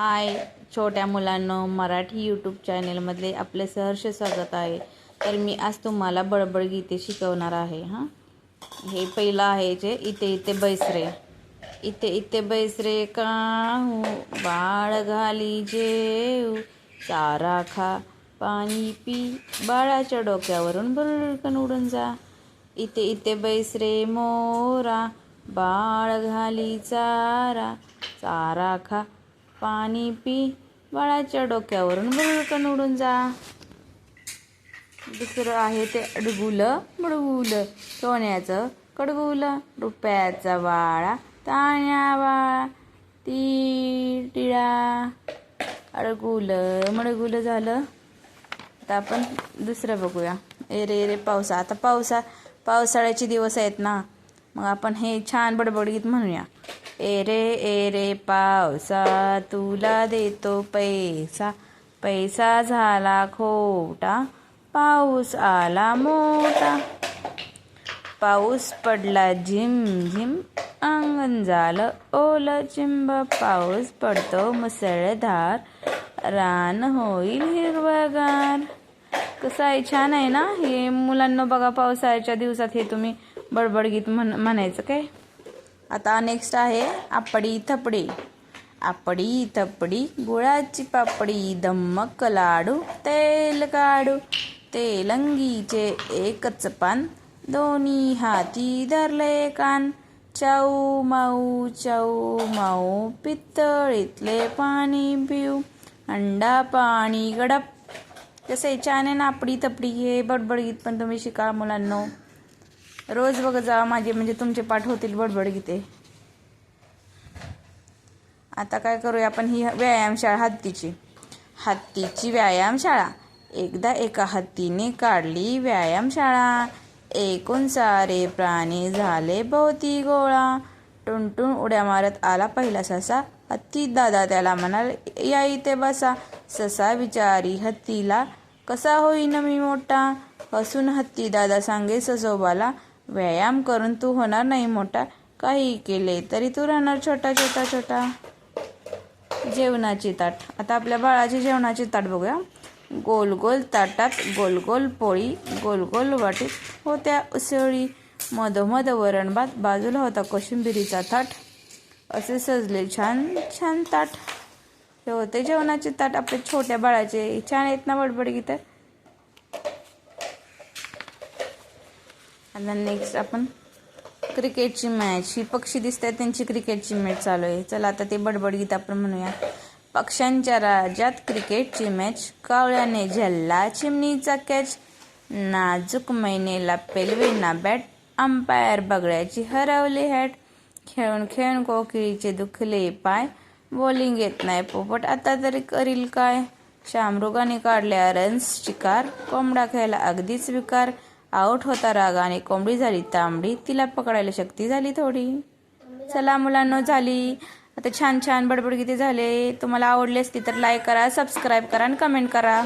हाय छोट्या मुलांनो मराठी यूट्यूब चॅनेलमधले आपले सहर्ष स्वागत आहे. तर मी आज तुम्हाला बडबड गीते शिकवणार आहे हां? हे पहिलं आहे जे इथे इथे बैसरे. इथे इथे बैसरे का बाळ घाली जेऊ चारा खा पाणी पी बाळाच्या डोक्यावरून भरकन उडून जा. इथे इथे बैसरे मोरा बाळ घाली चारा चारा खा पाणी पी. बाळाच्या डोक्यावरून भरकन उडून जा. दुसरं आहे ते अडगुलं बडगुलं सोन्याचं कडगुलं रुपयाचा वाळा ताण्या वाळा. ती टिळा. अडगुलं मडगुलं झालं. आता आपण दुसरं बघूया. ए रे रे पावसा. आता पावसा पावसाळ्याचे दिवस आहेत ना. मग आपण हे छान बडबडीत म्हणूया. ए रे ए रे पावसा तुला देतो पैसा. पैसा झाला खोटा पाऊस आला मोठा. पाऊस पडला झिम झिम अंगण झालं ओलं चिंब. पाऊस पडतो मुसळधार रान होईल हिरवगार. कसं आहे छान आहे ना? हे मुलांना बघा पावसाळ्याच्या दिवसात हे तुम्ही बडबड गीत म्हण म्हणायचं काय? आता नेक्स्ट आहे आपडी थपडी. आपडी थपडी गुळाची पापडी धम्मक लाडू तेल काढू. तेलंगीचे एकच पान दोन्ही हाती धरले कान. चाऊ माऊ चाऊ माऊ पितळीतले पाणी पिऊ. अंडा पाणी गडप जसं छान ना आपडी तपडी हे बडबडगीत पण तुम्ही शिका मुलांनो. रोज बघत जा माझे म्हणजे तुमचे पाठ होतील बडबडगीते आता काय करूया आपण ही व्यायामशाळा हत्तीची. हत्तीची व्यायामशाळा. एकदा एका हत्तीने काढली व्यायामशाळा. एकूण सारे प्राणी झाले भोवती गोळा. टुनटुन उड्या मारत आला पहिला ससा. हत्ती दादा त्याला म्हणाल या इथे बसा. ससा विचारी हत्तीला कसा होईन मी मोठा? हसून हत्ती दादा सांगे सजोबाला व्यायाम करून तू होणार नाही मोठा. काही केले तरी तू राहणार छोटा छोटा छोटा. जेवणाची ताट. आता आपल्या बाळाची जेवणाची ताट बघूया. गोल गोल ताटात गोल गोल पोळी गोल गोल वाटीत होत्या उसळी. मधोमध वरण भात बाजूला होता कोशिंबिरीचा ताट असे सजले छान छान ताट. हे होते जेवणाचे ताट आपले छोट्या बाळाचे. छान आहेत ना बडबड गीत? आता नेक्स्ट आपण क्रिकेटची मॅच ही पक्षी दिसत आहेत त्यांची क्रिकेटची मॅच चालू आहे. चला आता ते बडबड गीत आपण म्हणूया. पक्ष्यांच्या राज्यात क्रिकेटची मॅच कावळ्याने झल्ला चिमणीचा कॅच नाजूक मैनेला पेलवेना बॅट अंपायर बगड्याची हरवली हॅट खेळून खेळून कोकिळीचे दुखले पाय. बॉलिंग येत नाही पोपट. आता तरी करील काय? शामरुगाने काढल्या रन्स शिकार कोंबडा खायला अगदीच विकार आऊट होता रागाने कोंबडी झाली तांबडी. तिला पकडायला शक्ती झाली थोडी. चला मुलांनो झाली. आता छान छान बडबड किती झाले. तुम्हाला आवडले असती तर लाईक करा सबस्क्राईब करा आणि कमेंट करा.